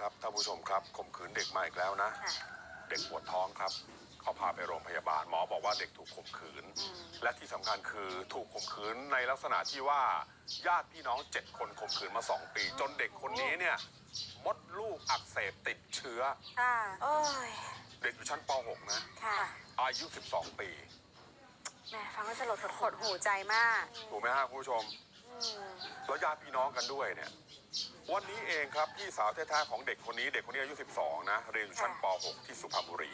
ครับท่านผู้ชมครับข่มขืนเด็กมาอีกแล้วนะ ค่ะเด็กปวดท้องครับ เขาพาไปโรงพยาบาลหมอบอกว่าเด็กถูกข่มขืน อืมและที่สำคัญคือถูกข่มขืนในลักษณะที่ว่าญาติพี่น้องเจ็ดคนข่มขืนมาสองปี จนเด็กคนนี้เนี่ยมดลูกอักเสบติดเชื้อ ค่ะโอ้ยเด็กอยู่ชั้นป .6 นะ ค่ะอายุ 12 ปีแหม่ฟังแล้วสลดหดหดหูใจมาก ถูกไหมฮะคุณผู้ชมอืม แล้วญาติพี่น้องกันด้วยเนี่ย วันนี้เองครับพี่สาวแท้ๆของเด็กคนนี้เด็กคนนี้อายุ 12 นะ เรียนอยู่ชั้นป .6 ที่สุพรรณบุรี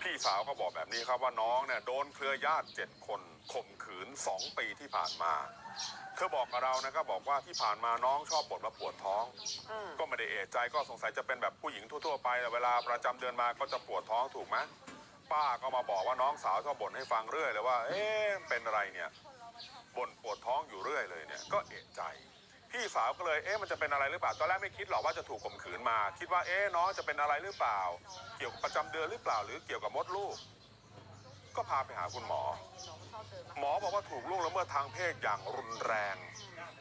พี่สาวก็บอกแบบนี้ครับว่าน้องเนี่ยโดนเครือญาติเจ็ดคนข่มขืน 2 ปีที่ผ่านมา เธอบอกกับเรานะก็บอกว่าที่ผ่านมาน้องชอบบ่นว่าปวดท้องอืมก็ไม่ได้เอะใจก็สงสัยจะเป็นแบบผู้หญิงทั่วๆไปแต่เวลาประจำเดือนมาก็จะปวดท้องถูกไหมป้าก็มาบอกว่าน้องสาวชอบบ่นให้ฟังเรื่อยเลยว่า เอ๊ะเป็นอะไรเนี่ย บ่นปวดท้องอยู่เรื่อยเลยเนี่ยก็เอะใจ พี่สาวก็เลยเอ๊ะมันจะเป็นอะไรหรือเปล่าตอนแรกไม่คิดหรอกว่าจะถูกข่มขืนมา คิดว่าเอ๊ะน้องจะเป็นอะไรหรือเปล่า เกี่ยวกับประจำเดือนหรือเปล่า หรือเกี่ยวกับมดลูก ก็พาไปหาคุณหมอ หมอบอกว่าถูกล่วงละเมิดทางเพศอย่างรุนแรง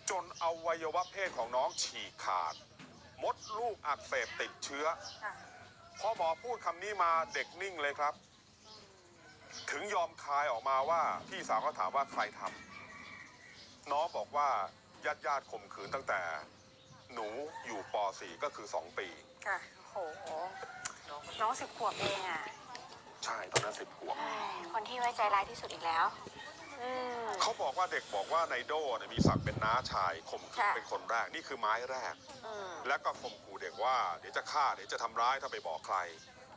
จนอวัยวะเพศของน้องฉีกขาด มดลูกอักเสบติดเชื้อพอหมอพูดคำนี้มาเด็กนิ่งเลยครับ ถึงยอมคายออกมาว่าพี่สาวก็ถามว่าใครทำ น้องบอกว่าญาติญาติๆข่มขืนตั้งแต่ หนูอยู่ป .4 ก็คือ 2 ปี ค่ะโหน้องสิบขวบเองอะใช่ตอนนั้นสิบขวบเอ้ยคนที่ไว้ใจร้ายที่สุดอีกแล้ว อืม เขาบอกว่าเด็กบอกว่านายโดเนี่ยมีศักดิ์เป็นน้าชายข่มขืนค่ะ เป็นคนแรกนี่คือไม้แรก อืมแล้วก็ข่มขู่เด็กว่าเดี๋ยวจะฆ่าเดี๋ยวจะทำร้ายถ้าไปบอกใคร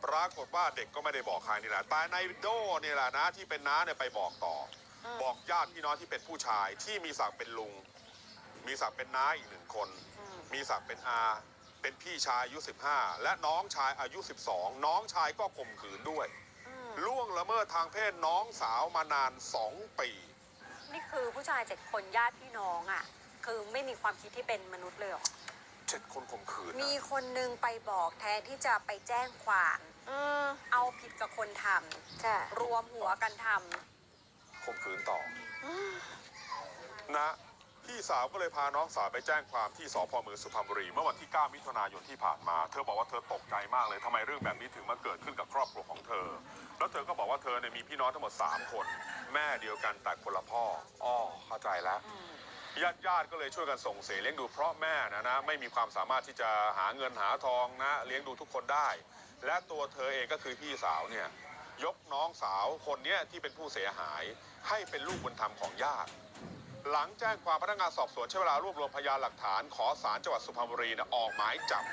ปรากฏว่าเด็กก็ไม่ได้บอกใครนี่แหละแต่นายโดเนี่ยแหละนะที่เป็นน้าเนี่ยไปบอกต่ออม บอกญาติพี่น้องที่เป็นผู้ชายที่มีศักดิ์เป็นลุง มีศักดิ์เป็นน้าอีกหนึ่งคนอืมมีศักดิ์เป็นอา เป็นพี่ชายอายุ 15 และน้องชายอายุ 12 น้องชายก็ข่มขืนด้วยอืมล่วงละเมิดทางเพศน้องสาวมานาน 2 ปี นี่คือผู้ชายเจ็ดคนญาติพี่น้องอะ คือไม่มีความคิดที่เป็นมนุษย์เลยเหรอเจ็ดคนข่มขืนมีนะคนนึงไปบอกแทนที่จะไปแจ้งความเอาผิดกับคนทำจะรวมหัวกันท ข่มขืนต่อำอืมนะ พี่สาวก็เลยพาน้องสาวไปแจ้งความที่สพเมืองสุพรรณบุรี เมื่อวันที่ 9 มิถุนายนที่ผ่านมา เธอบอกว่าเธอตกใจมากเลยทำไมเรื่องแบบนี้ถึงมาเกิดขึ้นกับครอบครัวของเธอ แล้วเธอก็บอกว่าเธอเนี่ยมีพี่น้องทั้งหมด 3 คน แม่เดียวกันแต่คนละพ่ออ้อเข้าใจแล้วอืมญาติญาติๆก็เลยช่วยกันส่งเสียเลี้ยงดูเพราะแม่นะนะไม่มีความสามารถที่จะหาเงินหาทองนะ เลี้ยงดูทุกคนได้ และตัวเธอเองก็คือพี่สาวเนี่ย ยกน้องสาวคนเนี้ยที่เป็นผู้เสียหาย ให้เป็นลูกบุญธรรมของญาติ หลังแจ้งความพนักงานสอบสวนใช้เวลารวบรวมพยานหลักฐาน ขอศาลจังหวัดสุพรรณบุรีนะออกหมายจับ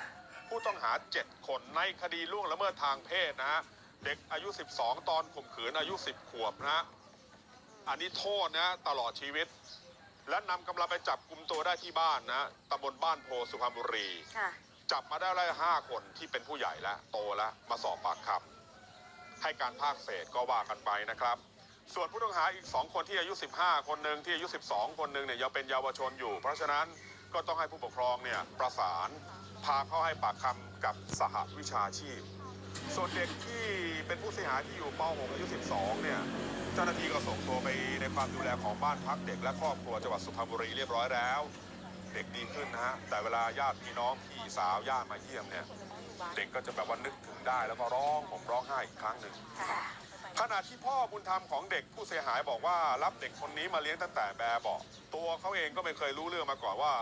ผู้ต้องหา 7 คนในคดีล่วงละเมิดทางเพศนะฮะเด็กอายุ 12 ตอนข่มขืนอายุ 10 ขวบนะฮะอันนี้โทษนะตลอดชีวิต และนำกำลังไปจับกลุ่มตัวได้ที่บ้านนะตำบลบ้านโพสุพรรณบุรีค่ะจับมาได้แล้วห้าคนที่เป็นผู้ใหญ่แล้วโตแล้วมาสอบปากคำ ให้การภาคเศษก็ว่ากันไปนะครับ ส่วนผู้ต้องหาอีก 2 คนที่อายุ 15 คนหนึ่งที่อายุ 12 คนหนึ่งเนี่ยยังเป็นเยาวชนอยู่ เพราะฉะนั้นก็ต้องให้ผู้ปกครองเนี่ยประสานพาเข้าให้ปากคำกับสหวิชาชีพ ส่วนเด็กที่เป็นผู้เสียหายที่อยู่ป .6 อายุ 12 เนี่ยเจ้าหน้าที่ก็ส่งตัวไปในความดูแลของบ้านพักเด็กและครอบครัวจังหวัดสุพรรณบุรีเรียบร้อยแล้ว เด็กดีขึ้นนะฮะแต่เวลาญาติพี่น้องพี่สาวญาติมาเยี่ยมเนี่ย เด็กก็จะแบบว่านึกถึงได้แล้วก็ร้องผมร้องไห้อีกครั้งหนึ่งค่ะขณะที่พ่อบุญธรรมของเด็กผู้เสียหายบอกว่ารับเด็กคนนี้มาเลี้ยงตั้งแต่แบบเบาะตัวเขาเองก็ไม่เคยรู้เรื่องมาก่อนว่า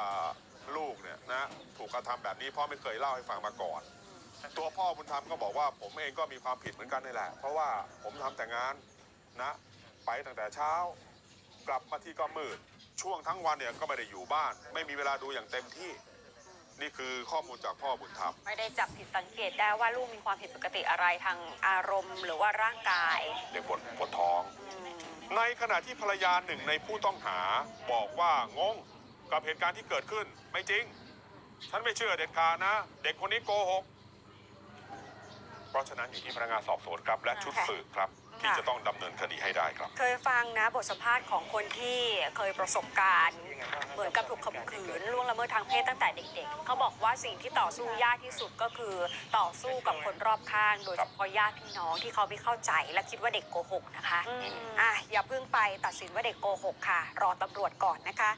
ลูกเนี่ยนะถูกกระทำแบบนี้พ่อไม่เคยเล่าให้ฟังมาก่อน ตัวพ่อบุญธรรมก็บอกว่าผมเองก็มีความผิดเหมือนกันนี่แหละ เพราะว่าผมทำแต่งานนะ ไปตั้งแต่เช้ากลับมาที่ก็มืดช่วงทั้งวันเนี่ยก็ไม่ได้อยู่บ้าน ไม่มีเวลาดูอย่างเต็มที่ นี่คือข้อมูลจากพ่อบุญธรรม ไม่ได้จับผิดสังเกตได้ว่าลูกมีความผิดปกติอะไรทางอารมณ์หรือว่าร่างกายเด็กปวดปวดท้อง อืมในขณะที่ภรรยาหนึ่งในผู้ต้องหาบอกว่างงกับเหตุการณ์ที่เกิดขึ้นไม่จริง ฉันไม่เชื่อเด็ดขาดนะ เด็กคนนี้โกหก เพราะฉะนั้นอยู่ที่พนักงานสอบสวนครับและชุดสืบครับ ที่จะต้องดำเนินคดีให้ได้ครับ เคยฟังนะบทสัมภาษณ์ของคนที่เคยประสบการณ์ เหมือนกับถูกข่มขืนล่วงละเมิดทางเพศตั้งแต่เด็ก ๆ เขาบอกว่าสิ่งที่ต่อสู้ยากที่สุดก็คือต่อสู้กับคนรอบข้าง โดยเฉพาะญาติพี่น้องที่เขาไม่เข้าใจและคิดว่าเด็กโกหกนะคะอะอย่าเพิ่งไปตัดสินว่าเด็กโกหกค่ะ รอตำรวจก่อนนะคะ